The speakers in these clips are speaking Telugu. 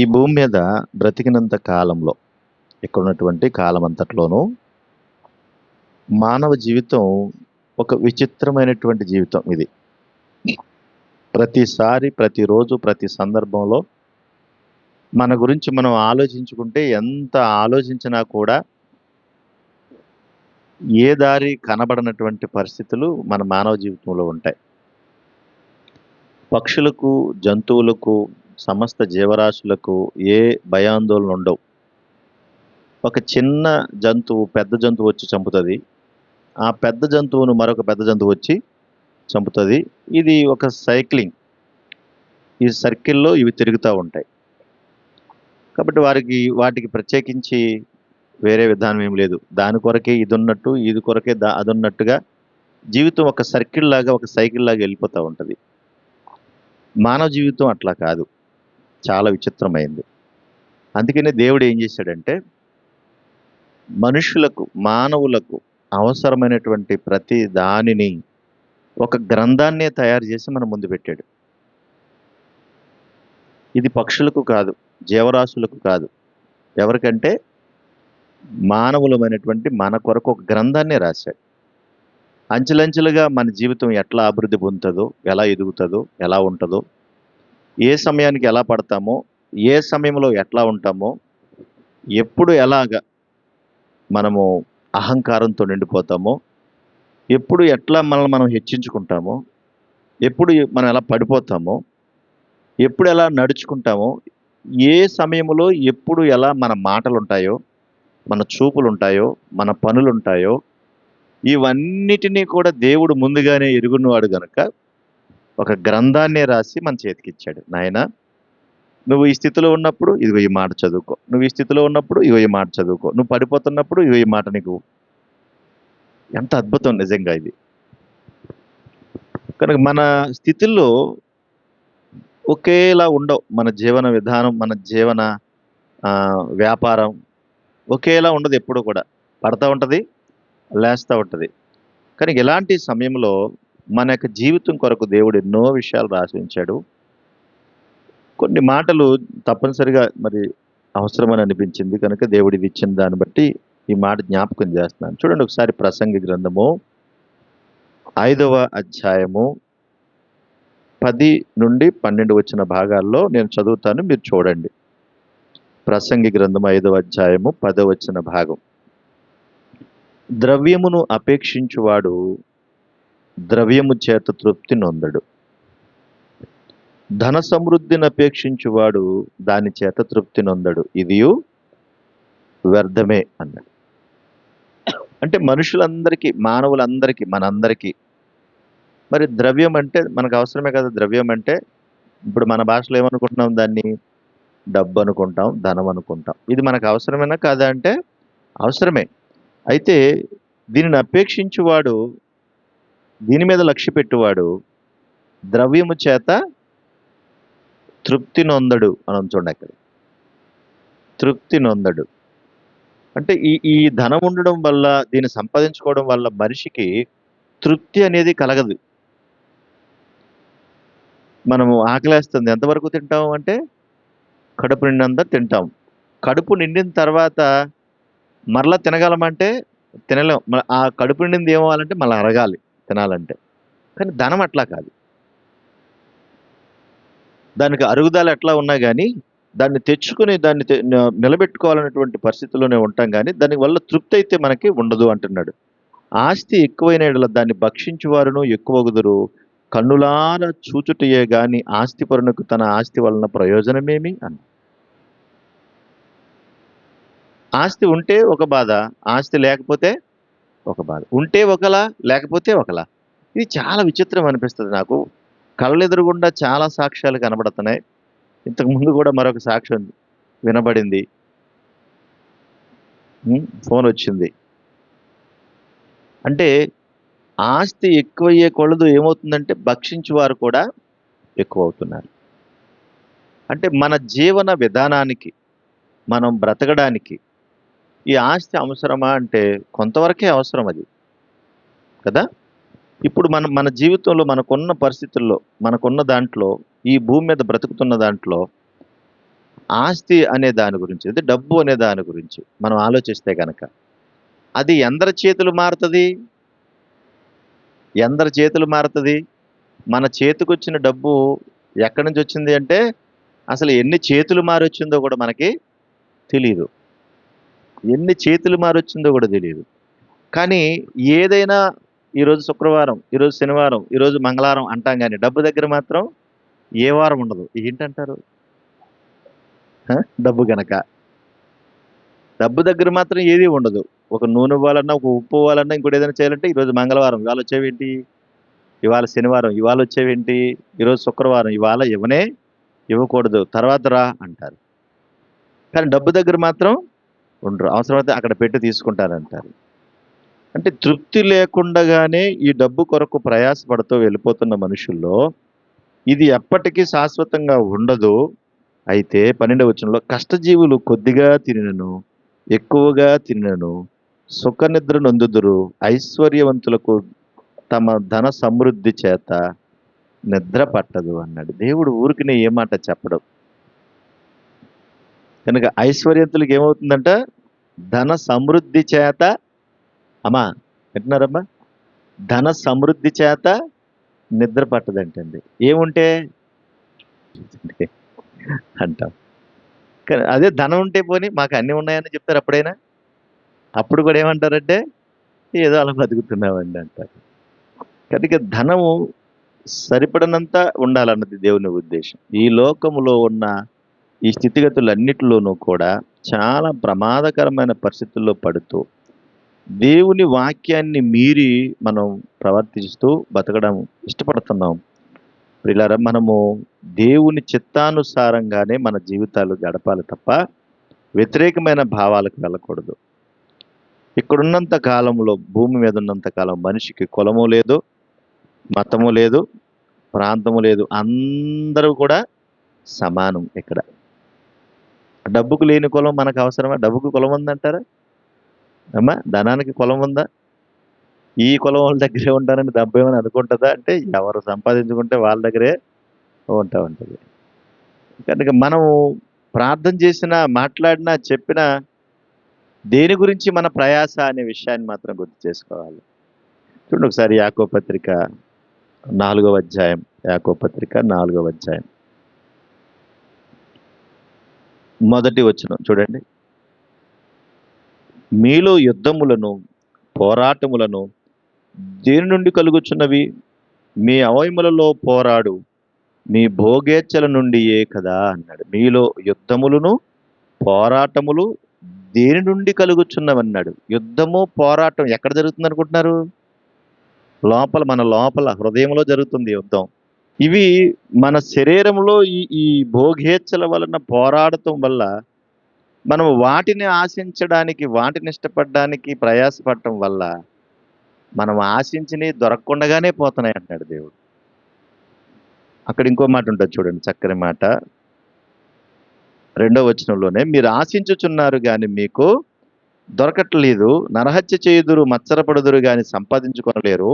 ఈ భూమి మీద బ్రతికినంత కాలంలో ఇక్కడ ఉన్నటువంటి కాలం అంతట్లోనూ మానవ జీవితం ఒక విచిత్రమైనటువంటి జీవితం ఇది. ప్రతిసారి ప్రతిరోజు ప్రతి సందర్భంలో మన గురించి మనం ఆలోచించుకుంటే ఎంత ఆలోచించినా కూడా ఏ దారి కనబడనటువంటి పరిస్థితులు మన మానవ జీవితంలో ఉంటాయి. పక్షులకు జంతువులకు సమస్త జీవరాశులకు ఏ భయాందోళన ఉండవు. ఒక చిన్న జంతువు పెద్ద జంతువు వచ్చి చంపుతుంది. ఆ పెద్ద జంతువును మరొక పెద్ద జంతువు వచ్చి చంపుతుంది. ఇది ఒక సైక్లింగ్. ఈ సర్కిల్లో ఇవి తిరుగుతూ ఉంటాయి. కాబట్టి వారికి వాటికి ప్రత్యేకించి వేరే విధానం ఏం లేదు. దాని కొరకే ఇది ఉన్నట్టు ఇది కొరకే దా అది ఉన్నట్టుగా జీవితం ఒక సర్కిల్ లాగా ఒక సైకిల్ లాగా వెళ్ళిపోతూ ఉంటుంది. మానవ జీవితం అట్లా కాదు. చాలా విచిత్రమైంది. అందుకనే దేవుడు ఏం చేశాడంటే మనుషులకు మానవులకు అవసరమైనటువంటి ప్రతి దానిని ఒక గ్రంథాన్నే తయారు చేసి మన ముందు పెట్టాడు. ఇది పక్షులకు కాదు జీవరాశులకు కాదు. ఎవరికంటే మానవులమైనటువంటి మన కొరకు ఒక గ్రంథాన్నే రాశాడు. అంచెలంచెలుగా మన జీవితం ఎట్లా అభివృద్ధి పొందుతుందో ఎలా ఎదుగుతుందో ఎలా ఉంటుందో ఏ సమయానికి ఎలా పడతామో ఏ సమయంలో ఎట్లా ఉంటామో ఎప్పుడు ఎలాగ మనము అహంకారంతో నిండిపోతామో ఎప్పుడు ఎట్లా మనల్ని మనం హెచ్చించుకుంటామో ఎప్పుడు మనం ఎలా పడిపోతామో ఎప్పుడు ఎలా నడుచుకుంటామో ఏ సమయంలో ఎప్పుడు ఎలా మన మాటలు ఉంటాయో మన చూపులు ఉంటాయో మన పనులు ఉంటాయో ఇవన్నిటినీ కూడా దేవుడు ముందుగానే ఎరుగున్నవాడు కనుక ఒక గ్రంథాన్ని రాసి మన చేతికి ఇచ్చాడు. నాయన నువ్వు ఈ స్థితిలో ఉన్నప్పుడు ఇదిగో ఈ మాట చదువుకో. నువ్వు ఈ స్థితిలో ఉన్నప్పుడు ఇగో ఈ మాట చదువుకో. నువ్వు పడిపోతున్నప్పుడు ఇగో ఈ మాట నీకు ఎంత అద్భుతం నిజంగా ఇది. కనుక మన స్థితిలో ఒకేలా ఉండవు. మన జీవన విధానం మన జీవన వ్యాపారం ఒకేలా ఉండదు ఎప్పుడు కూడా. పడతా ఉంటుంది లేస్తూ ఉంటుంది. కానీ ఇలాంటి సమయంలో మన యొక్క జీవితం కొరకు దేవుడు ఎన్నో విషయాలు రాసి ఉంచాడు. కొన్ని మాటలు తప్పనిసరిగా మరి అవసరమని అనిపించింది. కనుక దేవుడు ఇది ఇచ్చిన దాన్ని బట్టి ఈ మాట జ్ఞాపకం చేస్తున్నాను. చూడండి ఒకసారి ప్రసంగి గ్రంథము ఐదవ అధ్యాయము పది నుండి పన్నెండు వచ్చిన భాగాల్లో నేను చదువుతాను. మీరు చూడండి. ప్రసంగి గ్రంథం ఐదవ అధ్యాయము పదవచ్చిన భాగం. ద్రవ్యమును అపేక్షించువాడు ద్రవ్యము చేత తృప్తి నొందడు. ధన సమృద్ధిని అపేక్షించువాడు దాని చేత తృప్తి నొందడు. ఇదియు వ్యర్థమే అన్నాడు. అంటే మనుషులందరికీ మానవులందరికీ మనందరికీ మరి ద్రవ్యం అంటే మనకు అవసరమే కదా ద్రవ్యం అంటే? ఇప్పుడు మన భాషలో ఏమనుకుంటున్నాం దాన్ని? డబ్బు అనుకుంటాం ధనం అనుకుంటాం. ఇది మనకు అవసరమేనా కాదా అంటే? అవసరమే. అయితే దీనిని అపేక్షించువాడు దీని మీద లక్ష్య పెట్టువాడు ద్రవ్యము చేత తృప్తి నొందడు అని చూడండి అక్కడ. తృప్తి నొందడు. అంటే ఈ ఈ ధనం ఉండడం వల్ల దీన్ని సంపాదించుకోవడం వల్ల మనిషికి తృప్తి అనేది కలగదు. మనము ఆకలేస్తుంది. ఎంతవరకు తింటాం అంటే కడుపు నిండంతా తింటాం. కడుపు నిండిన తర్వాత మరలా తినగలమంటే తినలేం. ఆ కడుపు నిండింది ఏమవ్వాలంటే మళ్ళీ అరగాలి. తినాలంటే. కానీ ధనం అట్లా కాదు. దానికి అరుగుదల ఎట్లా ఉన్నా కానీ దాన్ని తెచ్చుకుని దాన్ని నిలబెట్టుకోవాలనేటువంటి పరిస్థితిలోనే ఉంటాం కానీ దాని వల్ల తృప్తి అయితే మనకి ఉండదు అంటున్నాడు. ఆస్తి ఎక్కువైన యెడల దాన్ని భక్షించువారును ఎక్కువగుదురు. కన్నులార చూచుటయే గాని ఆస్తి పరునకు తన ఆస్తి వలన ప్రయోజనమేమి అన్న. ఆస్తి ఉంటే ఒక బాధ ఆస్తి లేకపోతే ఒక బాధ. ఉంటే ఒకలా లేకపోతే ఒకలా. ఇది చాలా విచిత్రం అనిపిస్తుంది నాకు. కళ్ళెదురుగుండా చాలా సాక్ష్యాలు కనబడుతున్నాయి. ఇంతకుముందు కూడా మరొక సాక్ష్యం వినబడింది. ఫోన్ వచ్చింది. అంటే ఆస్తి ఎక్కువయ్యే కొలదు ఏమవుతుందంటే భక్షించేవారు కూడా ఎక్కువ అవుతున్నారు అంటే మన జీవన విధానానికి మనం బ్రతకడానికి ఈ ఆస్తి అవసరమా అంటే కొంతవరకే అవసరం అది. కదా? ఇప్పుడు మన మన జీవితంలో మనకున్న పరిస్థితుల్లో మనకున్న దాంట్లో ఈ భూమి మీద బ్రతుకుతున్న దాంట్లో ఆస్తి అనే దాని గురించి అంటే డబ్బు అనే దాని గురించి మనం ఆలోచిస్తే కనుక అది ఎందరి చేతులు మారుతుంది? ఎందరి చేతులు మారుతుంది? మన చేతికొచ్చిన డబ్బు ఎక్కడి నుంచి వచ్చింది అంటే అసలు ఎన్ని చేతులు మారొచ్చిందో కూడా మనకి తెలియదు ఎన్ని చేతులు మారొచ్చిందో కూడా తెలియదు కానీ ఏదైనా ఈరోజు శుక్రవారం ఈరోజు శనివారం ఈరోజు మంగళవారం అంటాం కానీ డబ్బు దగ్గర మాత్రం ఏ వారం ఉండదు. ఏంటంటారు? డబ్బు గనక. డబ్బు దగ్గర మాత్రం ఏది ఉండదు. ఒక నూనె ఇవ్వాలన్నా ఒక ఉప్పు ఇవ్వాలన్నా ఇంకోటి ఏదైనా చేయాలంటే ఈరోజు మంగళవారం ఇవాళ వచ్చేవేంటి? ఇవాళ శనివారం ఇవాళ వచ్చేవేంటి? ఈరోజు శుక్రవారం ఇవాళ ఇవ్వనే ఇవ్వకూడదు. తర్వాత రా అంటారు. కానీ డబ్బు దగ్గర మాత్రం ఉండరు. అవసరమైతే అక్కడ పెట్టి తీసుకుంటారంటారు. అంటే తృప్తి లేకుండానే ఈ డబ్బు కొరకు ప్రయాసపడుతూ వెళ్ళిపోతున్న మనుషుల్లో ఇది ఎప్పటికీ శాశ్వతంగా ఉండదు. అయితే పన్నెండవ వచనంలో కష్టజీవులు కొద్దిగా తినను ఎక్కువగా తినను సుఖనిద్ర నొందుదురు ఐశ్వర్యవంతులకు తమ ధన సమృద్ధి చేత నిద్ర పట్టదు అన్నాడు. దేవుడు ఊరికినే ఏ మాట చెప్పడం. కనుక ఐశ్వర్యవంతులకు ఏమవుతుందంట? ధన సమృద్ధి చేత అమ్మా వింటున్నారమ్మా? ధన సమృద్ధి చేత నిద్ర పట్టదంటండి. ఏముంటే? అంటాం. కానీ అదే ధనం ఉంటే పోని మాకు అన్నీ ఉన్నాయని చెప్తారు అప్పుడైనా? అప్పుడు కూడా ఏమంటారంటే ఏదో అలా బతుకుతున్నామండి అంటారు. కనుక ధనము సరిపడనంత ఉండాలన్నది దేవుని ఉద్దేశం. ఈ లోకములో ఉన్న ఈ స్థితిగతులన్నిటిలోనూ కూడా చాలా ప్రమాదకరమైన పరిస్థితుల్లో పడుతూ దేవుని వాక్యాన్ని మీరి మనం ప్రవర్తిస్తూ బతకడం ఇష్టపడుతున్నాం. ప్రిలారా మనము దేవుని చిత్తానుసారంగానే మన జీవితాలు గడపాలి తప్ప వ్యతిరేకమైన భావాలకు వెళ్ళకూడదు. ఇక్కడున్నంత కాలంలో భూమి మీద ఉన్నంత కాలం మనిషికి కులము లేదు మతము లేదు ప్రాంతము లేదు అందరూ కూడా సమానం ఇక్కడ. డబ్బుకు లేని కులం మనకు అవసరమా? డబ్బుకు కులం ఉందంటారా? అమ్మా ధనానికి కులం ఉందా? ఈ కులం వాళ్ళ దగ్గరే ఉంటారని డబ్బు ఏమని అనుకుంటుందా? అంటే ఎవరు సంపాదించుకుంటే వాళ్ళ దగ్గరే ఉంటా ఉంటుంది. కనుక మనం ప్రార్థన చేసినా మాట్లాడినా చెప్పినా దేని గురించి మన ప్రయాస అనే విషయాన్ని మాత్రం గుర్తు చేసుకోవాలి. చూడండి ఒకసారి యాకో పత్రిక నాలుగవ అధ్యాయం యాకో పత్రిక నాలుగవ అధ్యాయం. మొదటి వచ్చిన చూడండి. మీలో యుద్ధములను పోరాటములను దేని నుండి కలుగుచున్నవి? మీ అవయములలో పోరాడు మీ భోగేచ్చల నుండియే కదా అన్నాడు. మీలో యుద్ధములను పోరాటములు దేని నుండి కలుగుచున్నవన్నాడు? యుద్ధము పోరాటం ఎక్కడ జరుగుతుంది అనుకుంటున్నారు లోపల మన లోపల హృదయంలో జరుగుతుంది యుద్ధం. ఇవి మన శరీరంలో ఈ ఈ భోగేచ్ఛల వలన పోరాడటం వల్ల మనం వాటిని ఆశించడానికి వాటిని ఇష్టపడడానికి ప్రయాసపడటం వల్ల మనం ఆశించినవి దొరకకుండానే పోతున్నాయి అంటున్నాడు దేవుడు. అక్కడ ఇంకో మాట ఉంటుంది చూడండి చక్కని మాట. రెండో వచనంలోనే మీరు ఆశించుచున్నారు కానీ మీకు దొరకట్లేదు నరహత్య చేయుదురు మచ్చరపడుదురు కానీ సంపాదించుకొనలేరు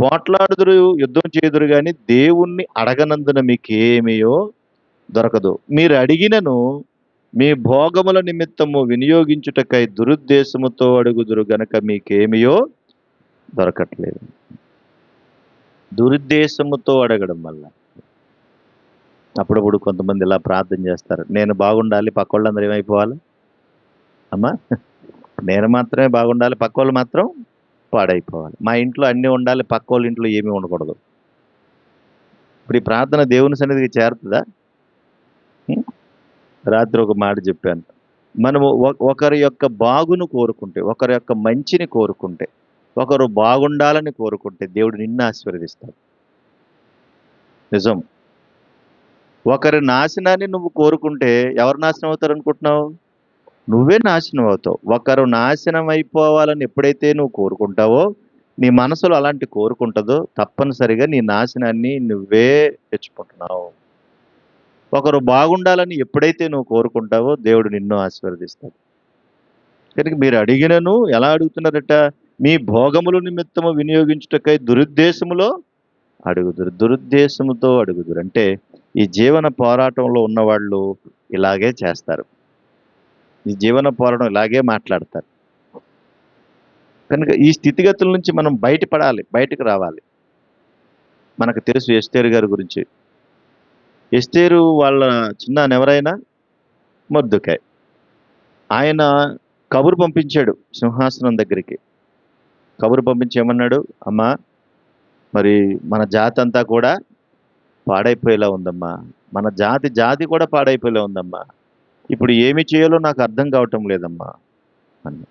పోట్లాడుదురు యుద్ధం చేయుదురు కానీ దేవుణ్ణి అడగనందున మీకేమయో దొరకదు. మీరు అడిగినను మీ భోగముల నిమిత్తము వినియోగించుటకై దురుద్దేశముతో అడుగుదురు గనక మీకేమియో దొరకట్లేదు. దురుద్దేశముతో అడగడం వల్ల. అప్పుడప్పుడు కొంతమంది ఇలా ప్రార్థన చేస్తారు. నేను బాగుండాలి పక్క వాళ్ళందరూ ఏమైపోవాలి? అమ్మా నేను మాత్రమే బాగుండాలి పక్క వాళ్ళు మాత్రం పాడైపోవాలి. మా ఇంట్లో అన్నీ ఉండాలి పక్క వాళ్ళ ఇంట్లో ఏమీ ఉండకూడదు. ఇప్పుడు ఈ ప్రార్థన దేవుని సన్నిధికి చేరుతుందా? రాత్రి ఒక మాట చెప్పాను. మనము ఒక- ఒకరి యొక్క బాగును కోరుకుంటే ఒకరి యొక్క మంచిని కోరుకుంటే ఒకరు బాగుండాలని కోరుకుంటే దేవుడు నిన్ను ఆశీర్వదిస్తాడు. నిజం. ఒకరి నాశనాన్ని నువ్వు కోరుకుంటే ఎవరు నాశనం అవుతారు అనుకుంటున్నావు? నువ్వే నాశనం అవుతావు. ఒకరు నాశనం అయిపోవాలని ఎప్పుడైతే నువ్వు కోరుకుంటావో నీ మనసులో అలాంటి కోరుకుంటుందో తప్పనిసరిగా నీ నాశనాన్ని నువ్వే తెచ్చుకుంటున్నావు. ఒకరు బాగుండాలని ఎప్పుడైతే నువ్వు కోరుకుంటావో దేవుడు నిన్ను ఆశీర్వదిస్తాడు. కనుక మీరు అడిగినను ఎలా అడుగుతున్నారట? మీ భోగముల నిమిత్తము వినియోగించుటకై దురుద్దేశములో అడుగుదురు దురుద్దేశముతో అడుగుదురు. అంటే ఈ జీవన పోరాటంలో ఉన్నవాళ్ళు ఇలాగే చేస్తారు. ఈ జీవన పోరాటం ఇలాగే మాట్లాడతారు. కనుక ఈ స్థితిగతుల నుంచి మనం బయటపడాలి బయటకు రావాలి. మనకు తెలుసు ఎస్తేరు గారి గురించి. ఎస్తేరు వాళ్ళ చిన్నాన్న ఎవరైనా? మొద్దుకాయ్ ఆయన కబురు పంపించాడు సింహాసనం దగ్గరికి. కబురు పంపించి ఏమన్నాడు? అమ్మా మరి మన జాతి అంతా కూడా పాడైపోయేలా ఉందమ్మా. మన జాతి జాతి కూడా పాడైపోయేలా ఉందమ్మా. ఇప్పుడు ఏమి చేయాలో నాకు అర్థం కావటం లేదమ్మా అన్న.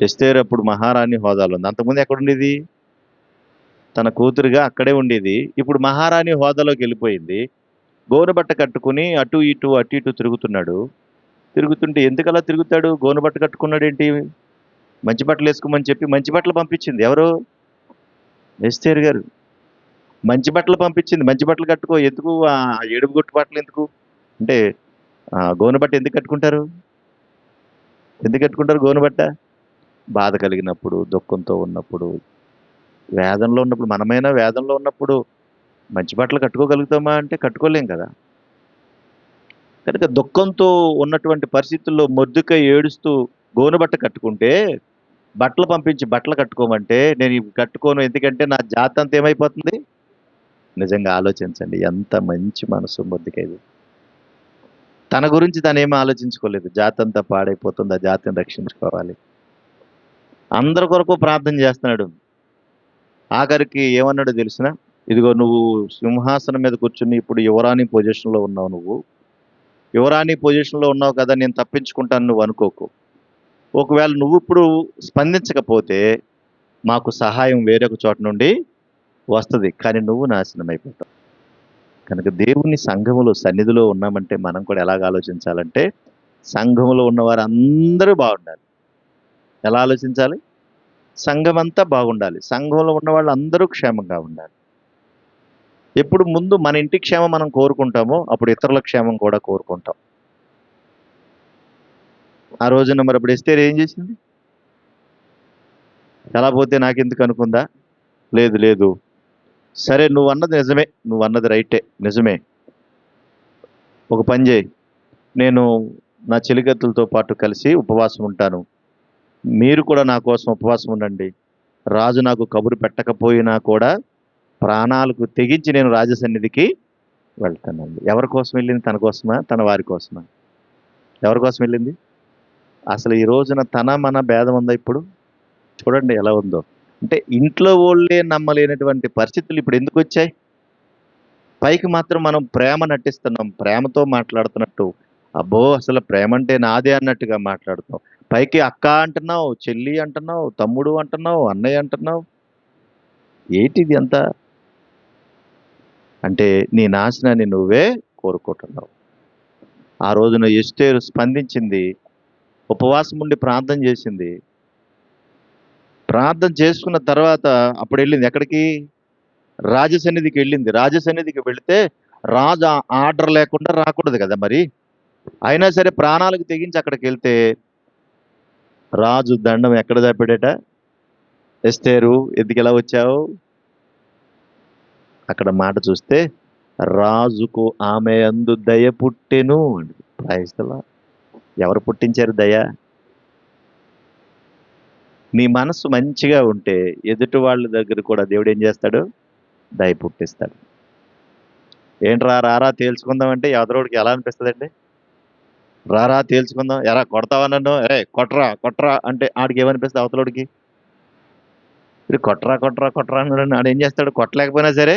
ఎస్తేరు అప్పుడు మహారాణి హోదాలో ఉంది. అంతకుముందు ఎక్కడుండేది? తన కూతురుగా అక్కడే ఉండేది. ఇప్పుడు మహారాణి హోదాలోకి వెళ్ళిపోయింది. గోనబట్ట కట్టుకుని అటు ఇటు అటు ఇటు తిరుగుతున్నాడు. తిరుగుతుంటే ఎందుకలా తిరుగుతాడు? గోనబట్ట కట్టుకున్నాడు ఏంటి మంచి బట్టలు వేసుకోమని చెప్పి మంచి బట్టలు పంపించింది. ఎవరు? ఎస్తేరు గారు. మంచి బట్టలు పంపించింది. మంచి బట్టలు కట్టుకో. ఎందుకు? ఆ ఏడుపు గుట్టు బట్టలు ఎందుకు? అంటే ఆ, గోనబట్ట ఎందుకు కట్టుకుంటారు? ఎందుకు కట్టుకుంటారు గోనబట్ట? బాధ కలిగినప్పుడు దుఃఖంతో ఉన్నప్పుడు వేదంలో ఉన్నప్పుడు మనమైనా వేదంలో ఉన్నప్పుడు మంచి బట్టలు కట్టుకోగలుగుతామా అంటే కట్టుకోలేం కదా. కనుక దుఃఖంతో ఉన్నటువంటి పరిస్థితుల్లో మొద్దుక ఏడుస్తూ గోనుబట్ట కట్టుకుంటే బట్టలు పంపించి బట్టలు కట్టుకోమంటే నేను ఇవి కట్టుకోను ఎందుకంటే నా జాతి ఏమైపోతుంది? నిజంగా ఆలోచించండి ఎంత మంచి మనసు మొద్దుకైది తన గురించి తను ఏమీ ఆలోచించుకోలేదు. జాతి అంతా పాడైపోతుంది ఆ జాతిని రక్షించుకోవాలి. అందరి కొరకు ప్రార్థన చేస్తున్నాడు. ఆఖరికి ఏమన్నాడో తెలిసిన? ఇదిగో నువ్వు సింహాసనం మీద కూర్చుని ఇప్పుడు యువరాణి పొజిషన్లో ఉన్నావు నువ్వు. యువరాణి పొజిషన్లో ఉన్నావు కదా నేను తప్పించుకుంటాను నువ్వు అనుకోకు. ఒకవేళ నువ్వు ఇప్పుడు స్పందించకపోతే మాకు సహాయం వేరొక చోట నుండి వస్తుంది కానీ నువ్వు నాశనం అయిపోతావు కనుక దేవుని సంఘములో సన్నిధిలో ఉన్నామంటే మనం కూడా ఎలాగ ఆలోచించాలంటే సంఘములో ఉన్నవారు అందరూ బాగుండాలి. ఎలా ఆలోచించాలి? సంఘం అంతా బాగుండాలి. సంఘంలో ఉన్న వాళ్ళు అందరూ క్షేమంగా ఉండాలి. ఎప్పుడు ముందు మన ఇంటి క్షేమం మనం కోరుకుంటామో అప్పుడు ఇతరుల క్షేమం కూడా కోరుకుంటాం. ఆ రోజున మరి అప్పుడు ఎస్తేరు ఏం చేసింది? ఎలా పోతే నాకెందుకు అనుకుందా? లేదు లేదు. సరే నువ్వు అన్నది నిజమే. నువ్వు అన్నది రైటే. నిజమే. ఒక పని చేయి. నేను నా చెలికత్తులతో పాటు కలిసి ఉపవాసం ఉంటాను. మీరు కూడా నా కోసం ఉపవాసం ఉండండి. రాజు నాకు కబురు పెట్టకపోయినా కూడా ప్రాణాలకు తెగించి నేను రాజసన్నిధికి వెళ్తానండి. ఎవరి కోసం వెళ్ళింది? తన కోసమా? తన వారి కోసమా? ఎవరి కోసం వెళ్ళింది? అసలు ఈ రోజున తన మన భేదం ఉందా ఇప్పుడు? చూడండి ఎలా ఉందో. అంటే ఇంట్లో వాళ్ళే నమ్మలేనటువంటి పరిస్థితులు ఇప్పుడు ఎందుకు వచ్చాయి? పైకి మాత్రం మనం ప్రేమ నటిస్తున్నాం ప్రేమతో మాట్లాడుతున్నట్టు. అబ్బో అసలు ప్రేమ అంటే నాదే అన్నట్టుగా మాట్లాడుతున్నాం. పైకి అక్క అంటున్నావు చెల్లి అంటున్నావు తమ్ముడు అంటున్నావు అన్నయ్య అంటున్నావు. ఏంటిది అంతా? అంటే నీ నాశనాన్ని నువ్వే కోరుకుంటున్నావు. ఆ రోజున ఎస్టేరు స్పందించింది ఉపవాసం ఉండి ప్రార్థన చేసింది ప్రార్థన చేసుకున్న తర్వాత అప్పుడు వెళ్ళింది. ఎక్కడికి? రాజసన్నిధికి వెళ్ళింది. రాజసన్నిధికి వెళితే రాజు ఆర్డర్ లేకుండా రాకూడదు కదా మరి. అయినా సరే ప్రాణాలకు తెగించి అక్కడికి వెళ్తే రాజు దండం ఎక్కడ తప్పాడట ఎస్తేరు ఎందుకు ఎలా వచ్చావు? అక్కడ మాట చూస్తే రాజుకు ఆమె అందు దయ పుట్టెను ప్రాయస్తలా ఎవరు పుట్టించారు దయ? నీ మనసు మంచిగా ఉంటే ఎదుటి వాళ్ళ దగ్గర కూడా దేవుడు ఏం చేస్తాడు? దయ పుట్టిస్తాడు. ఏంట్రా రారా తేల్చుకుందాం అంటే ఎదరోడికి ఎలా అనిపిస్తుందండి? రారా తేల్చుకుందాం. ఎరా కొడతావా నన్ను? ఏ కొట్రా కొట్రా అంటే ఆడికి ఏమనిపిస్తుంది అవతలోడికి ఇది కొట్రా కొట్రా కొట్రా అన్నాడు ఆడు ఏం చేస్తాడు? కొట్టలేకపోయినా సరే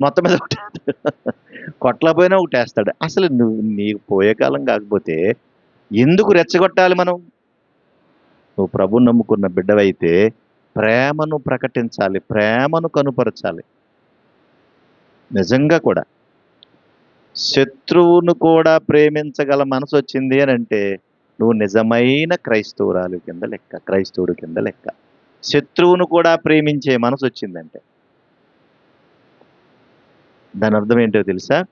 మొత్తం మీద ఒకటేస్తాడు కొట్టలేకపోయినా ఒకటేస్తాడు. అసలు నువ్వు నీకు పోయే కాలం కాకపోతే ఎందుకు రెచ్చగొట్టాలి మనం? నువ్వు ప్రభు నమ్ముకున్న బిడ్డవైతే ప్రేమను ప్రకటించాలి ప్రేమను కనుపరచాలి. నిజంగా కూడా శత్రువును కూడా ప్రేమించగల మనసు వచ్చింది అని అంటే నువ్వు నిజమైన క్రైస్తవురాలు కింద లెక్క క్రైస్తవుడు కింద లెక్క. శత్రువును కూడా ప్రేమించే మనసు వచ్చిందంటే దాని అర్థం ఏంటో తెలుసా?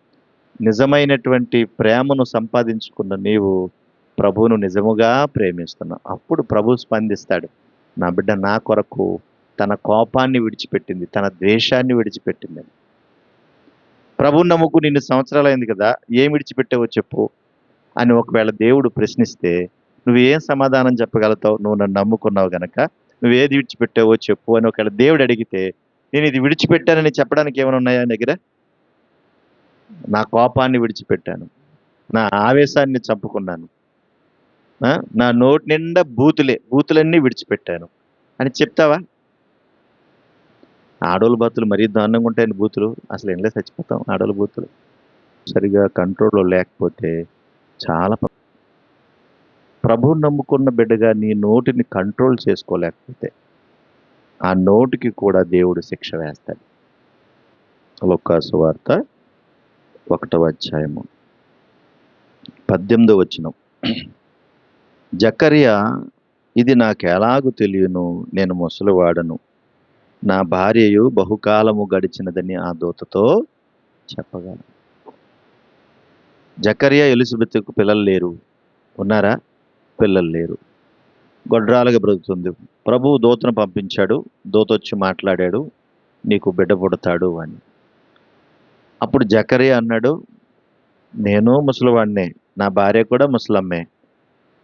నిజమైనటువంటి ప్రేమను సంపాదించుకున్న నీవు ప్రభువును నిజముగా ప్రేమిస్తున్నావు అప్పుడు ప్రభు స్పందిస్తాడు నా బిడ్డ నా కొరకు తన కోపాన్ని విడిచిపెట్టింది తన ద్వేషాన్ని విడిచిపెట్టింది. ప్రభువు నమ్ముకు నిన్ను సంవత్సరాలు అయింది కదా ఏం విడిచిపెట్టావో చెప్పు అని ఒకవేళ దేవుడు ప్రశ్నిస్తే నువ్వు ఏం సమాధానం చెప్పగలుగుతావు? నువ్వు నన్ను నమ్ముకున్నావు గనక నువ్వు ఏది విడిచిపెట్టావో చెప్పు అని ఒకవేళ దేవుడు అడిగితే నేను ఇది విడిచిపెట్టానని చెప్పడానికి ఏమైనా ఉన్నాయా దగ్గర? నా కోపాన్ని విడిచిపెట్టాను. నా ఆవేశాన్ని చంపుకున్నాను. నా నోటి నిండా బూతులే బూతులన్నీ విడిచిపెట్టాను. అని చెప్తావా? ఆడోళ్ళ బతులు మరీ దారుణంగా ఉంటాయని బూతులు. అసలు ఎండలే చచ్చిపోతాం ఆడోళ్ళ బూతులు. సరిగా కంట్రోల్లో లేకపోతే చాలా ప్రభువుని నమ్ముకున్న బిడ్డగా నీ నోటిని కంట్రోల్ చేసుకోలేకపోతే ఆ నోటికి కూడా దేవుడు శిక్ష వేస్తాడు. లొక్కాసు వార్త ఒకటవ అధ్యాయము. పద్దెనిమిదో వచ్చినం జకర్యా ఇది నాకు తెలియను నేను ముసలివాడను. నా భార్యయు బహుకాలము గడిచినదని ఆ దూతతో చెప్పగలను. జకరియా ఎలిజబెత్కు పిల్లలు లేరు. ఉన్నారా? పిల్లలు లేరు. గొడ్రాలుగా బ్రతుకుతుంది. ప్రభువు దూతను పంపించాడు. దూత వచ్చి మాట్లాడాడు. నీకు బిడ్డ పుడతాడు అని. అప్పుడు జకరియా అన్నాడు నేను ముసలివాడినే. నా భార్య కూడా ముసలమ్మే.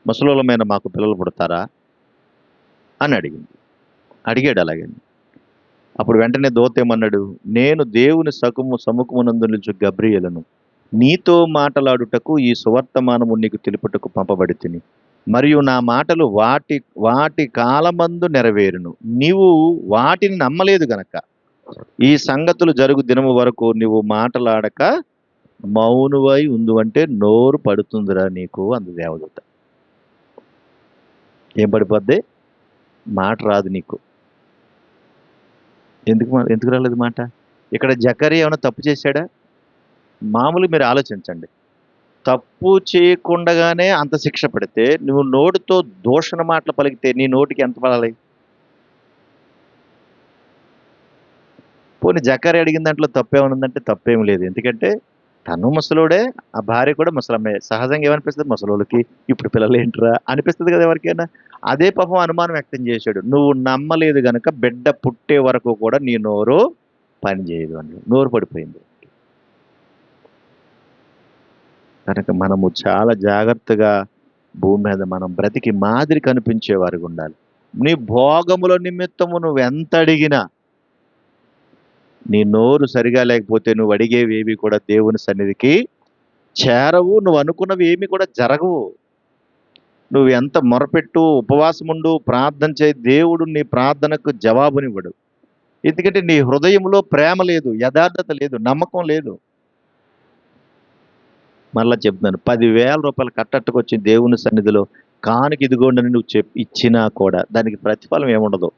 ముసలోళ్ళమైన మాకు పిల్లలు పుడతారా? అని అడిగింది. అడిగాడు అలాగే. అప్పుడు వెంటనే దోతేమన్నాడు నేను దేవుని సకుము సముఖమునందు నుంచి గబ్రియలను నీతో మాటలాడుటకు ఈ సువర్తమానము నీకు తెలుపుటకు పంపబడి తిని మరియు నా మాటలు వాటి వాటి కాలమందు నెరవేరును. నీవు వాటిని నమ్మలేదు గనక. ఈ సంగతులు జరుగు దినము వరకు నువ్వు మాటలాడక మౌనువై ఉందు అంటే నోరు పడుతుందిరా నీకు అంది దేవదూత. ఏం పడిపోద్ది మాట రాదు నీకు. ఎందుకు మా- ఎందుకు రాలేదు మాట? ఇక్కడ జకరి ఏమైనా తప్పు చేశాడా? మామూలు మీరు ఆలోచించండి. తప్పు చేయకుండానే అంత శిక్ష పడితే నువ్వు నోటితో దూషణ మాటలు పలికితే నీ నోటికి ఎంత పడాలి? పోనీ జకరి అడిగిన దాంట్లో తప్పేమనుందంటే తప్పేం లేదు. ఎందుకంటే తను ముసలోడే ఆ భార్య కూడా ముసలమ్మే. సహజంగా ఏమనిపిస్తుంది? ముసలోళ్ళకి ఇప్పుడు పిల్లలు ఏంట్రా? అనిపిస్తుంది కదా ఎవరికైనా? అదే పాపం అనుమానం వ్యక్తం చేశాడు. నువ్వు నమ్మలేదు గనక బిడ్డ పుట్టే వరకు కూడా నీ నోరు పనిచేయదు అని నోరు పడిపోయింది. కనుక మనము చాలా జాగ్రత్తగా భూమి మీద మనం బ్రతికి మాదిరి కనిపించేవారికి ఉండాలి. నీ భోగముల నిమిత్తము నువ్వు ఎంత అడిగినా నీ నోరు సరిగా లేకపోతే నువ్వు అడిగేవి ఏవి కూడా దేవుని సన్నిధికి చేరవు. నువ్వు అనుకున్నవి ఏమి కూడా జరగవు. నువ్వు ఎంత మొరపెట్టు ఉపవాసం ఉండు ప్రార్థన చేయి. దేవుడు నీ ప్రార్థనకు జవాబునివ్వడు. ఎందుకంటే నీ హృదయంలో ప్రేమ లేదు యథార్థత లేదు నమ్మకం లేదు. మళ్ళా చెప్తున్నాను పదివేల రూపాయలు కట్టట్టుకొచ్చి దేవుని సన్నిధిలో కానుక ఇదిగోండి నువ్వు చెప్ ఇచ్చినా కూడా దానికి ప్రతిఫలం ఏముండదు.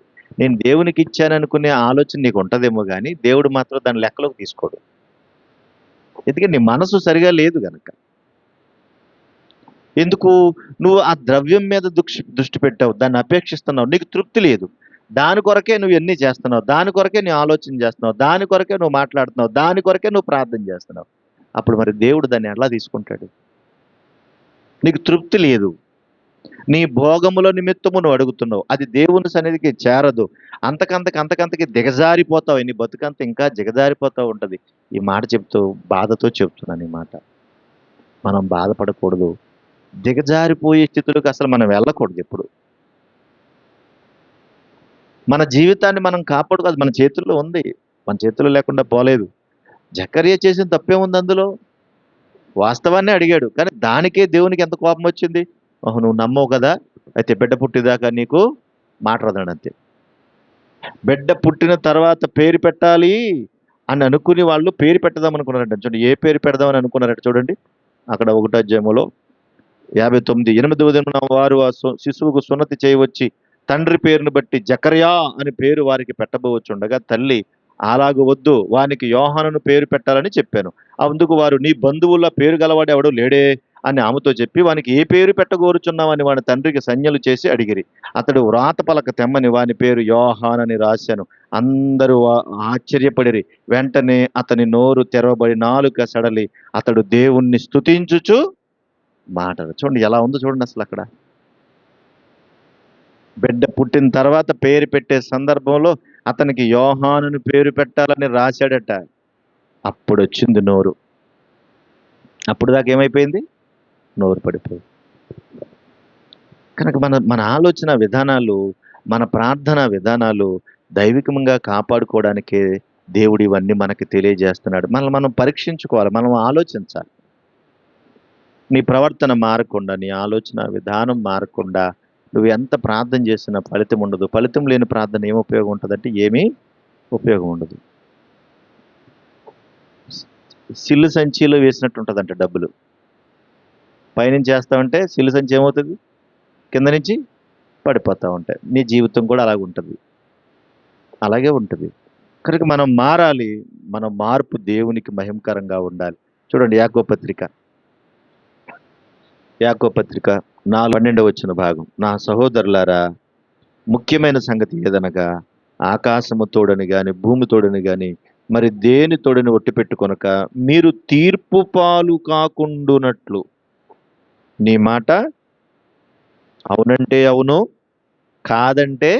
నేను దేవునికి ఇచ్చాను అనుకునే ఆలోచన నీకు ఉంటుందేమో కానీ దేవుడు మాత్రం దాని లెక్కలోకి తీసుకోడు. ఎందుకంటే నీ మనసు సరిగా లేదు గనక. ఎందుకు? నువ్వు ఆ ద్రవ్యం మీద దృష్టి దృష్టి పెట్టావు దాన్ని అపేక్షిస్తున్నావు నీకు తృప్తి లేదు. దాని కొరకే నువ్వు ఎన్ని చేస్తున్నావు దాని కొరకే నువ్వు ఆలోచన చేస్తున్నావు దాని కొరకే నువ్వు మాట్లాడుతున్నావు దాని కొరకే నువ్వు ప్రార్థన చేస్తున్నావు. అప్పుడు మరి దేవుడు దాన్ని ఎలా తీసుకుంటాడు? నీకు తృప్తి లేదు. నీ భోగముల నిమిత్తము నువ్వు అడుగుతున్నావు. అది దేవుని సన్నిధికి చేరదు. అంతకంతకి అంతకంతకి దిగజారిపోతావు. నీ బతుకంత ఇంకా దిగజారిపోతూ ఉంటుంది. ఈ మాట చెప్తూ బాధతో చెప్తున్నాను ఈ మాట. మనం బాధపడకూడదు. దిగజారిపోయే స్థితులకు అసలు మనం వెళ్ళకూడదు ఎప్పుడు. మన జీవితాన్ని మనం కాపాడుకోదు మన చేతుల్లో ఉంది. మన చేతుల్లో లేకుండా పోలేదు. జకర్య చేసిన తప్పే ఉంది అందులో? వాస్తవాన్ని అడిగాడు. కానీ దానికే దేవునికి ఎంత కోపం వచ్చింది? ఓహో నువ్వు నమ్మవు కదా? అయితే బిడ్డ పుట్టేదాకా నీకు మాట అంతే. బిడ్డ పుట్టిన తర్వాత పేరు పెట్టాలి అని అనుకుని వాళ్ళు పేరు పెట్టదాం అనుకున్నారంట. చూడండి ఏ పేరు పెడదామని అనుకున్నారట చూడండి. అక్కడ ఒకటో అధ్యాయములో యాభై తొమ్మిది ఎనిమిదవ దిన వారు ఆ సు- శిశువుకు సున్నతి చేయవచ్చి తండ్రి పేరును బట్టి జకర్యా అని పేరు వారికి పెట్టబోవచ్చుండగా తల్లి అలాగ వద్దు వానికి యోహానను పేరు పెట్టాలని చెప్పాను. అందుకు వారు నీ బంధువుల పేరు గలవాడు ఎవడో లేడే? అని ఆమెతో చెప్పి వానికి ఏ పేరు పెట్టగోరుచున్నామని వాని తండ్రికి సంజ్ఞలు చేసి అడిగిరి. అతడు వ్రాత పలక తెమ్మని వాని పేరు యోహాన్ అని రాశాను. అందరూ ఆశ్చర్యపడిరి. వెంటనే అతని నోరు తెరవబడి నాలుక సడలి. అతడు దేవుణ్ణి స్తుతించుచు మాటలు. చూడండి ఎలా ఉందో చూడండి అసలు అక్కడ. బిడ్డ పుట్టిన తర్వాత పేరు పెట్టే సందర్భంలో అతనికి యోహానుని పేరు పెట్టాలని రాశాడట. అప్పుడు వచ్చింది నోరు. అప్పుడు దాకా ఏమైపోయింది? నోరు పడిపోయి కనుక మన మన ఆలోచన విధానాలు మన ప్రార్థన విధానాలు దైవికంగా కాపాడుకోవడానికే దేవుడు ఇవన్నీ మనకి తెలియజేస్తున్నాడు. మనల్ని మనం పరీక్షించుకోవాలి మనం ఆలోచించాలి. నీ ప్రవర్తన మారకుండా నీ ఆలోచన విధానం మారకుండా నువ్వు ఎంత ప్రార్థన చేసినా ఫలితం ఉండదు. ఫలితం లేని ప్రార్థన ఏం ఉపయోగం ఉంటుందంటే ఏమీ ఉపయోగం ఉండదు. సిల్లు సంచిలో వేసినట్టు ఉంటుందంట డబ్బులు. పైనుంచి వేస్తామంటే సిల్లు సంచి ఏమవుతుంది? కింద నుంచి పడిపోతూ ఉంటాయి. నీ జీవితం కూడా అలాగే ఉంటుంది. అలాగే ఉంటుంది. కనుక మనం మారాలి. మన మార్పు దేవునికి మహిమకరంగా ఉండాలి. చూడండి యాకో పత్రిక. యాకో పత్రిక నాలుగు పన్నెండవ వచ్చిన భాగం. నా సహోదరులారా ముఖ్యమైన సంగతి ఏదనగా ఆకాశము తోడని కానీ భూమి తోడని కానీ మరి దేని తోడని ఒట్టి పెట్టుకొనక మీరు తీర్పు పాలు కాకుండునట్లు నీ మాట అవునంటే అవును కాదంటే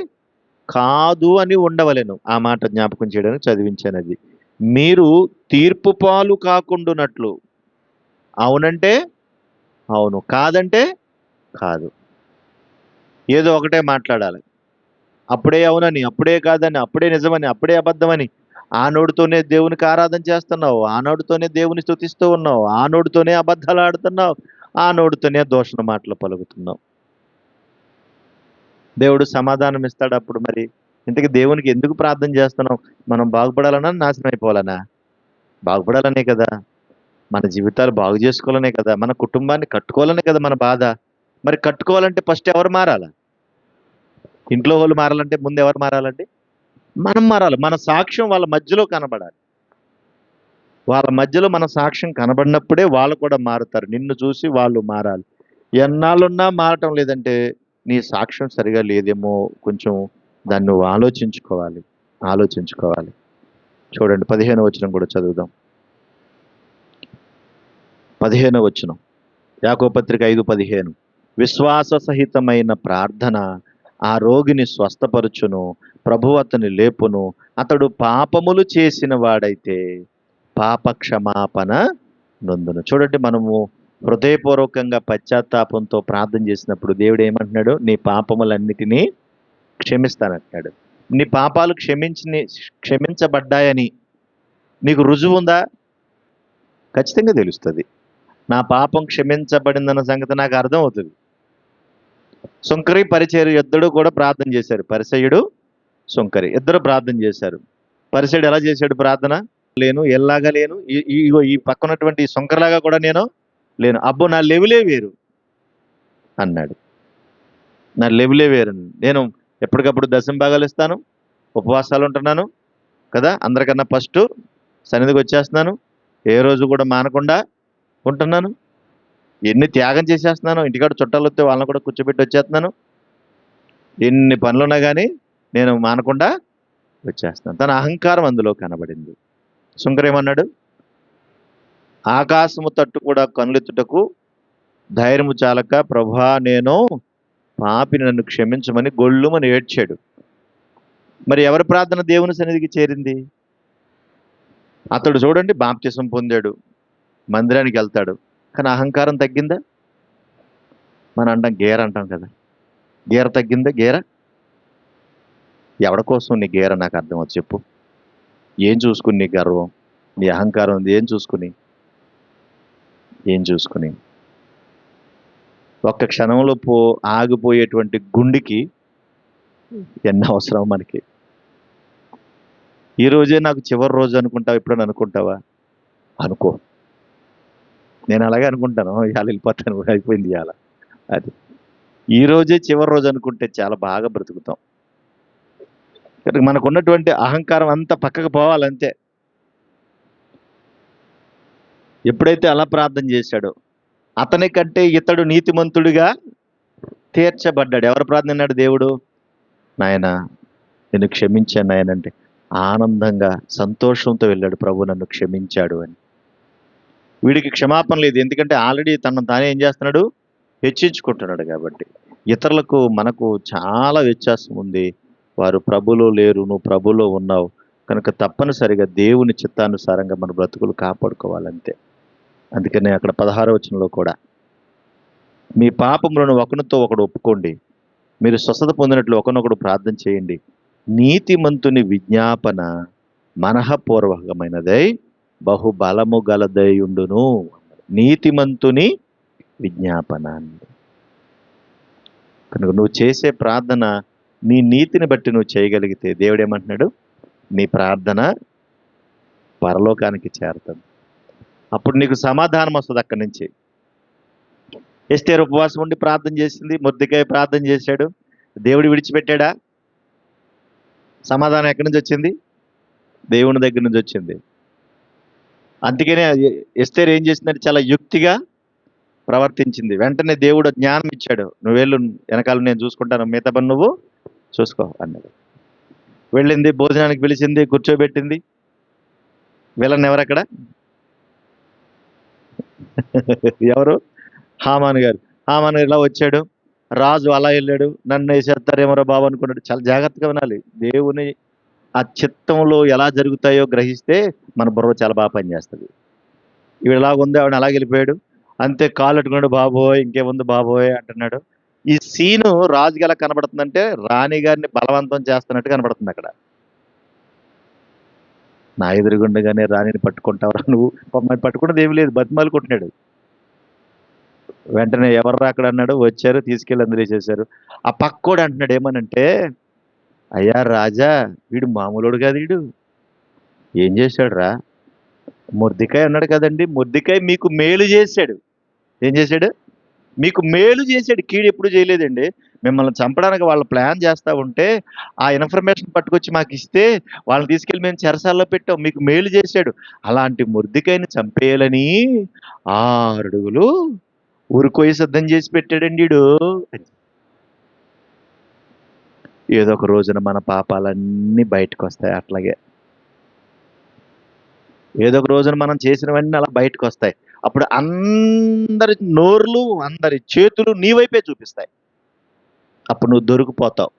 కాదు అని ఉండవలెను. ఆ మాట జ్ఞాపకం చేయడానికి చదివించాను అది. మీరు తీర్పు పాలు కాకుండునట్లు అవునంటే అవును కాదంటే కాదు. ఏదో ఒకటే మాట్లాడాలి. అప్పుడే అవునని అప్పుడే కాదని అప్పుడే నిజమని అప్పుడే అబద్ధమని. ఆ నోటితోనే దేవునికి ఆరాధన చేస్తున్నావు ఆ నోటితోనే దేవుని స్థుతిస్తూ ఉన్నావు ఆ నోటితోనే అబద్ధాలు ఆడుతున్నావు ఆ నోటితోనే దోషణ మాటలు పలుకుతున్నాం. దేవుడు సమాధానం ఇస్తాడు అప్పుడు మరి. ఇంతకీ దేవునికి ఎందుకు ప్రార్థన చేస్తున్నాం? మనం బాగుపడాలన్నా నాశనం అయిపోవాలనా? బాగుపడాలనే కదా. మన జీవితాలు బాగు చేసుకోవాలనే కదా. మన కుటుంబాన్ని కట్టుకోవాలనే కదా మన బాధ. మరి కట్టుకోవాలంటే ఫస్ట్ ఎవరు మారాలా? ఇంట్లో వాళ్ళు మారాలంటే ముందు ఎవరు మారాలండి? మనం మారాలి. మన సాక్ష్యం వాళ్ళ మధ్యలో కనబడాలి. వాళ్ళ మధ్యలో మన సాక్ష్యం కనబడినప్పుడే వాళ్ళు కూడా మారుతారు. నిన్ను చూసి వాళ్ళు మారాలి. ఎన్నాళ్ళున్నా మారటం లేదంటే నీ సాక్ష్యం సరిగా లేదేమో కొంచెం దాన్ని నువ్వు ఆలోచించుకోవాలి. ఆలోచించుకోవాలి. చూడండి పదిహేను వచనం కూడా చదువుదాం. పదిహేను వచనం. యాకోపత్రిక ఐదు పదిహేను. విశ్వాస సహితమైన ప్రార్థన ఆ రోగిని స్వస్థపరచును ప్రభు అతని లేపును. అతడు పాపములు చేసిన వాడైతే పాపక్షమాపణ నొందును. చూడండి మనము హృదయపూర్వకంగా పశ్చాత్తాపంతో ప్రార్థన చేసినప్పుడు దేవుడు ఏమంటున్నాడు? నీ పాపములన్నిటినీ క్షమిస్తానంటున్నాడు. నీ పాపాలు క్షమించి క్షమించబడ్డాయని నీకు రుజువు ఉందా? ఖచ్చితంగా తెలుస్తుంది. నా పాపం క్షమించబడిందన్న సంగతి నాకు అర్థం అవుతుంది. సుంకరి పరిచయం ఇద్దరు కూడా ప్రార్థన చేశారు. పరిసయుడు సుంకరి. ఇద్దరు ప్రార్థన చేశారు. పరిసయుడు ఎలా చేశాడు ప్రార్థన? లేను ఎల్లాగా లేను ఈ- ఇగో ఈ పక్కనటువంటి ఈ కూడా నేను లేను. అబ్బో నా లెవెలే వేరు అన్నాడు. నా లెవెలే వేరు నేను ఎప్పటికప్పుడు దశం భాగాలు ఇస్తాను ఉపవాసాలు ఉంటున్నాను కదా అందరికన్నా ఫస్ట్ సన్నిధికి వచ్చేస్తున్నాను. ఏ రోజు కూడా మానకుండా ఉంటున్నాను. ఎన్ని త్యాగం చేసేస్తున్నాను ఇంటికాడ చుట్టాలు వస్తే వాళ్ళని కూడా కూర్చోబెట్టి వచ్చేస్తున్నాను. ఎన్ని పనులున్నా కానీ నేను మానకుండా వచ్చేస్తున్నాను. తన అహంకారం అందులో కనబడింది. సుంకరేమన్నాడు ఆకాశము తట్టు కూడా కనులెత్తుటకు ధైర్యము చాలక ప్రభా నేను పాపిని నన్ను క్షమించమని గొళ్ళుమని ఏడ్చాడు. మరి ఎవరి ప్రార్థన దేవుని సన్నిధికి చేరింది? అతడు చూడండి బాప్తిసం పొందాడు మందిరానికి వెళ్తాడు. కానీ అహంకారం తగ్గిందా? మనం అంటాం గేర అంటాం కదా. గేర తగ్గిందా? గేర? ఎవరి కోసం నీ గేర నాకు అర్థం అవుతుంది చెప్పు. ఏం చూసుకుని నీ గర్వం? నీ అహంకారం ఉంది ఏం చూసుకుని? ఏం చూసుకుని? ఒక్క క్షణంలో పో ఆగిపోయేటువంటి గుండెకి ఎన్ని అవసరం మనకి. ఈ రోజే నాకు చివరి రోజు అనుకుంటావు ఎప్పుడైనా అనుకుంటావా? అనుకో. నేను అలాగే అనుకుంటాను ఇవాళ వెళ్ళిపోతాను అయిపోయింది ఇవాళ. అది. ఈ రోజే చివరి రోజు అనుకుంటే చాలా బాగా బ్రతుకుతాం. మనకు ఉన్నటువంటి అహంకారం అంతా పక్కకు పోవాలంతే. ఎప్పుడైతే అలా ప్రార్థన చేశాడో అతని కంటే ఇతడు నీతిమంతుడిగా తీర్చబడ్డాడు. ఎవరు ప్రార్థన అన్నాడు దేవుడు? నాయన నేను క్షమించాను నాయన అంటే ఆనందంగా సంతోషంతో వెళ్ళాడు. ప్రభు నన్ను క్షమించాడు అని. వీడికి క్షమాపణ లేదు. ఎందుకంటే ఆల్రెడీ తనను తానే ఏం చేస్తున్నాడు? హెచ్చించుకుంటున్నాడు కాబట్టి. ఇతరులకు మనకు చాలా వ్యత్యాసం ఉంది. వారు ప్రభులో లేరు నువ్వు ప్రభులో ఉన్నావు. కనుక తప్పనిసరిగా దేవుని చిత్తానుసారంగా మన బ్రతుకులు కాపాడుకోవాలంతే. అందుకనే అక్కడ పదహార వచనంలో కూడా మీ పాపములను ఒకరితో ఒకడు ఒప్పుకోండి. మీరు స్వస్థత పొందినట్లు ఒకనొకడు ప్రార్థన చేయండి. నీతిమంతుని విజ్ఞాపన మనఃపూర్వకమైనదై బహుబలము గలదయుండును నీతిమంతుని విజ్ఞాపన కనుక నువ్వు చేసే ప్రార్థన నీ నీతిని బట్టి నువ్వు చేయగలిగితే దేవుడు ఏమంటున్నాడు నీ ప్రార్థన పరలోకానికి చేరుతుంది అప్పుడు నీకు సమాధానం వస్తుంది అక్కడి నుంచి. ఎస్టేర్ ఉపవాసం ఉండి ప్రార్థన చేసింది ముద్దికాయ ప్రార్థన చేశాడు. దేవుడు విడిచిపెట్టాడా? సమాధానం ఎక్కడి నుంచి వచ్చింది? దేవుని దగ్గర నుంచి వచ్చింది. అందుకనే ఎస్తేర్ ఏం చేసిందంటే చాలా యుక్తిగా ప్రవర్తించింది. వెంటనే దేవుడు జ్ఞానం ఇచ్చాడు. నువ్వు వెళ్ళు వెనకాల నేను చూసుకుంటాను మిగతా నువ్వు చూసుకో అన్నది. వెళ్ళింది భోజనానికి పిలిచింది కూర్చోబెట్టింది. వీళ్ళని ఎవరక్కడ? ఎవరు? హామాన్ గారు. హామాన్ ఇలా వచ్చాడు. రాజు అలా వెళ్ళాడు. నన్ను వేసేస్తారేమోరా బాబు అనుకున్నాడు. చాలా జాగ్రత్తగా వినాలి. దేవుని ఆ చిత్తంలో ఎలా జరుగుతాయో గ్రహిస్తే మన బుర్ర చాలా బాగా పనిచేస్తుంది. ఇవి ఇలా ఉంది ఆవిడ అలా వెళ్ళిపోయాడు. అంతే కాలు పెట్టుకున్నాడు బాబోయ్ ఇంకేముంది బాబోయ్ అంటున్నాడు. ఈ సీను రాజుకి ఎలా కనబడుతుందంటే రాణి గారిని బలవంతం చేస్తున్నట్టు కనబడుతుంది అక్కడ. నా ఎదురుగుండగానే రాణిని పట్టుకుంటావరా నువ్వు. మమ్మల్ని పట్టుకున్నది ఏమి లేదు బతిమాలు కొట్టినాడు. వెంటనే ఎవర్రా అక్కడ అన్నాడు వచ్చారు తీసుకెళ్ళి అందులో చేశారు ఆ పక్కోడు అంటున్నాడు ఏమనంటే అయ్యా రాజా వీడు మామూలుడు కాదు వీడు. ఏం చేశాడు రా ముర్దికాయ ఉన్నాడు కదండి ముర్దికాయ మీకు మేలు చేశాడు. ఏం చేశాడు? మీకు మేలు చేసాడు కీడు ఎప్పుడు చేయలేదండి. మిమ్మల్ని చంపడానికి వాళ్ళు ప్లాన్ చేస్తూ ఉంటే ఆ ఇన్ఫర్మేషన్ పట్టుకొచ్చి మాకు ఇస్తే వాళ్ళని తీసుకెళ్ళి మేము చెరసాల్లో పెట్టాం మీకు మేలు చేశాడు. అలాంటి ముర్దికాయని చంపేయాలని ఆరుడుగులు ఊరుకోయి సిద్ధం చేసి పెట్టాడండి వీడు ఏదో ఒక రోజున మన పాపాలన్నీ బయటకు వస్తాయి అట్లాగే. ఏదో ఒక రోజున మనం చేసినవన్నీ అలా బయటకు వస్తాయి అప్పుడు అందరి నోర్లు అందరి చేతులు నీ వైపే చూపిస్తాయి. అప్పుడు నువ్వు దొరికిపోతావు.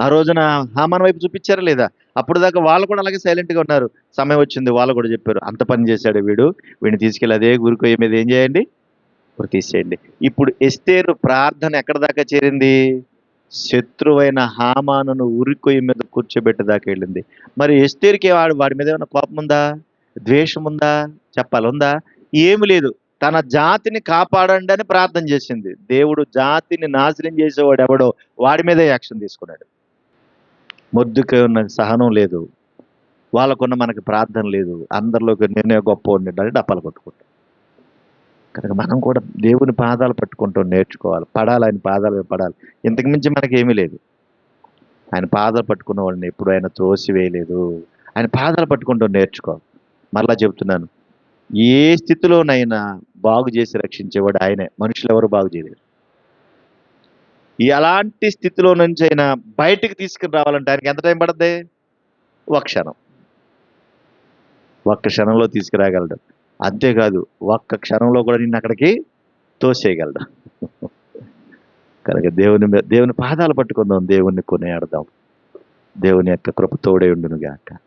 ఆ రోజున హామాన్ వైపు చూపించారా లేదా? అప్పుడు దాకా వాళ్ళు కూడా అలాగే సైలెంట్గా ఉన్నారు. సమయం వచ్చింది వాళ్ళు కూడా చెప్పారు అంత పని చేశాడు వీడు. వీడిని తీసుకెళ్ళి అదే గురికొయ్య మీద ఏం చేయండి? ఇప్పుడు తీసేయండి. ఇప్పుడు ఎస్తేరు ప్రార్థన ఎక్కడ దాకా చేరింది? శత్రువైన హామానును ఉరికొయ్య మీద కూర్చోబెట్టేదాకా వెళ్ళింది. మరి ఎస్తేరుకి వాడు వాడి మీద ఏమైనా కోపం ఉందా? ద్వేషం ఉందా చెప్పాలి ఉందా ఏమి లేదు. తన జాతిని కాపాడండి అని ప్రార్థన చేసింది. దేవుడు జాతిని నాశనం చేసేవాడు ఎవడో వాడి మీదే యాక్షన్ తీసుకున్నాడు. మొద్దుకి ఉన్న సహనం లేదు. వాళ్ళకున్న మనకి ప్రార్థన లేదు. అందరిలోకి నేనే గొప్ప ఉండండి డప్పాలు కొట్టుకుంటాం. కనుక మనం కూడా దేవుని పాదాలు పట్టుకుంటూ నేర్చుకోవాలి. పడాలి ఆయన పాదాలు పడాలి. ఇంతకు మించి మనకి ఏమీ లేదు. ఆయన పాదాలు పట్టుకున్న వాళ్ళని ఎప్పుడు ఆయన తోసివేయలేదు. ఆయన పాదాలు పట్టుకుంటూ నేర్చుకోవాలి. మరలా చెబుతున్నాను. ఏ స్థితిలోనైనా బాగు చేసి రక్షించేవాడు ఆయనే. మనుషులు ఎవరు బాగు చేయలేరు. ఎలాంటి స్థితిలో నుంచి అయినా బయటికి తీసుకుని రావాలంటే ఆయనకి ఎంత టైం పడద్ది? ఒక క్షణం. ఒక్క క్షణంలో తీసుకురాగలడు. అంతేకాదు ఒక్క క్షణంలో కూడా నిన్ను అక్కడికి తోసేయగలడు. కనుక దేవుని మీద దేవుని పాదాలు పట్టుకుందాం. దేవుణ్ణి కొనేయాడదాం. దేవుని యొక్క కృప తోడే ఉండును గాక